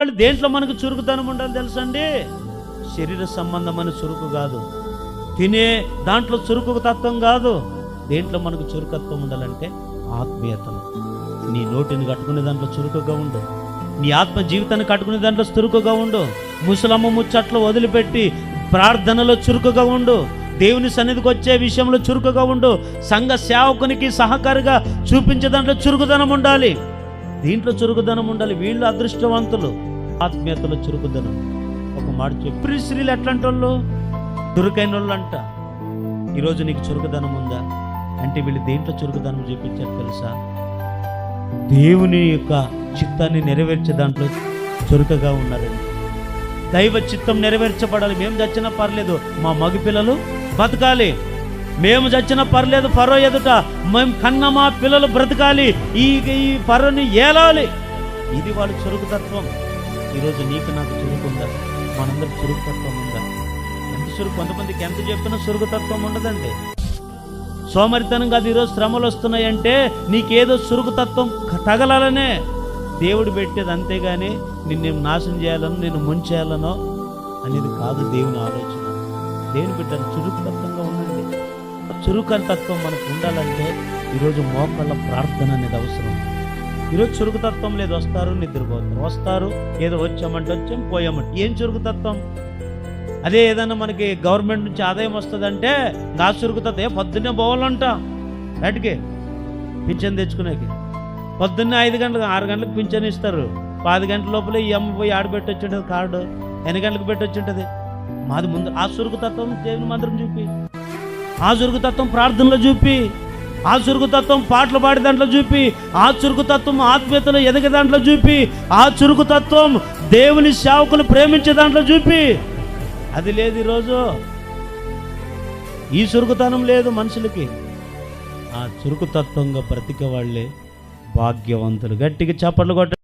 వాళ్ళు దేంట్లో మనకు చురుకుతనం ఉండాలి తెలుసండి? శరీర సంబంధమైన చురుకు కాదు. తినే దాంట్లో చురుకు తత్వం కాదు. దేంట్లో మనకు చురుకత్వం ఉండాలంటే ఆత్మీయతం నీ నోటిని కట్టుకునే దాంట్లో చురుకుగా ఉండు. నీ ఆత్మ జీవితాన్ని కట్టుకునే దాంట్లో చురుకుగా ఉండు. ముసలమ్మ ముచ్చట్లు వదిలిపెట్టి ప్రార్థనలో చురుకుగా ఉండు. దేవుని సన్నిధికి వచ్చే విషయంలో చురుకుగా ఉండు. సంఘ సేవకునికి సహకారిగా చూపించే దాంట్లో చురుకుదనం ఉండాలి. దీంట్లో చురుకుదనం ఉండాలి. వీళ్ళు అదృష్టవంతులు. ఆత్మీయతలో చురుకుదనం. ఒక మాట చెప్పి. స్త్రీలు ఎట్లాంటి వాళ్ళు? చురుకైన వాళ్ళు అంట. ఈరోజు నీకు చురుకుదనం ఉందా? అంటే వీళ్ళు దేంట్లో చురుకుదనం చూపించారు తెలుసా? దేవుని యొక్క చిత్తాన్ని నెరవేర్చే దాంట్లో చురుకగా ఉన్నారండి. దైవ చిత్తం నెరవేర్చబడాలి. మేము చచ్చినా పర్లేదు. మా మగ పిల్లలు బతకాలి. మేము చచ్చినా పర్లేదు పరో ఎదుట. మేము కన్న మా పిల్లలు బ్రతకాలి. ఈ ఈ పరోని ఏలాలి. ఇది వాళ్ళ చురుకుతత్వం ఈరోజు నీకు నాకు చురుకుందా మనందరికి చురుకుతత్వం ఉందా? ఎంత చురుకు? కొంతమందికి ఎంత చెప్పినా చురుకుతత్వం ఉండదండి. సోమరితనం కాదు ఈరోజు శ్రమలు వస్తున్నాయంటే నీకేదో చురుకుతత్వం తగలాలనే. దేవుడు పెట్టేది అంతేగాని నిన్ను నాశనం చేయాలనో నిన్ను ముంచేయాలనో అనేది కాదు దేవుని ఆలోచన. దేవుని బిడ్డలు చురుకుతత్వంగా ఉండండి. చురుకని తత్వం మనకు ఉండాలంటే ఈరోజు మోకాళ్ళ ప్రార్థన అనేది అవసరం. ఈరోజు చురుకుతత్వం లేదు వస్తారు నిద్రపోతారు. వస్తారు ఏదో వచ్చామంటే వచ్చాం పోయామంటే. ఏం చురుకుతత్వం? అదే ఏదైనా మనకి గవర్నమెంట్ నుంచి ఆదాయం వస్తుందంటే నా చురుకుతత్వం ఏ పొద్దున్నే పోవాలంట. బయటికి పింఛన్ తెచ్చుకునేకి. పొద్దున్నే ఐదు గంటలకు ఆరు గంటలకు పింఛన్ ఇస్తారు. పది గంటల లోపల ఈ అమ్మ పోయి ఆడబెట్టి వచ్చి ఉంటుంది కార్డు. ఎన్ని గంటలకు పెట్టి వచ్చి ఉంటుంది మాది ముందు ఆ చురుకుతత్వం దేవుని మంత్రం చూపి. ఆ చురుకుతత్వం ప్రార్థనలో చూపి ఆ చురుకుతత్వం పాటలు పాడే దాంట్లో చూపి ఆ చురుకుతత్వం ఆత్మీయతలో ఎదిగే దాంట్లో చూపి ఆ చురుకుతత్వం దేవుని సేవకులు ప్రేమించే దాంట్లో చూపి. అది లేదు ఈరోజు. ఈ చురుకుతనం లేదు మనుషులకి. ఆ చురుకుతత్వంగా బ్రతికే వాళ్ళే భాగ్యవంతులు. గట్టిగా చప్పట్లు కొట్ట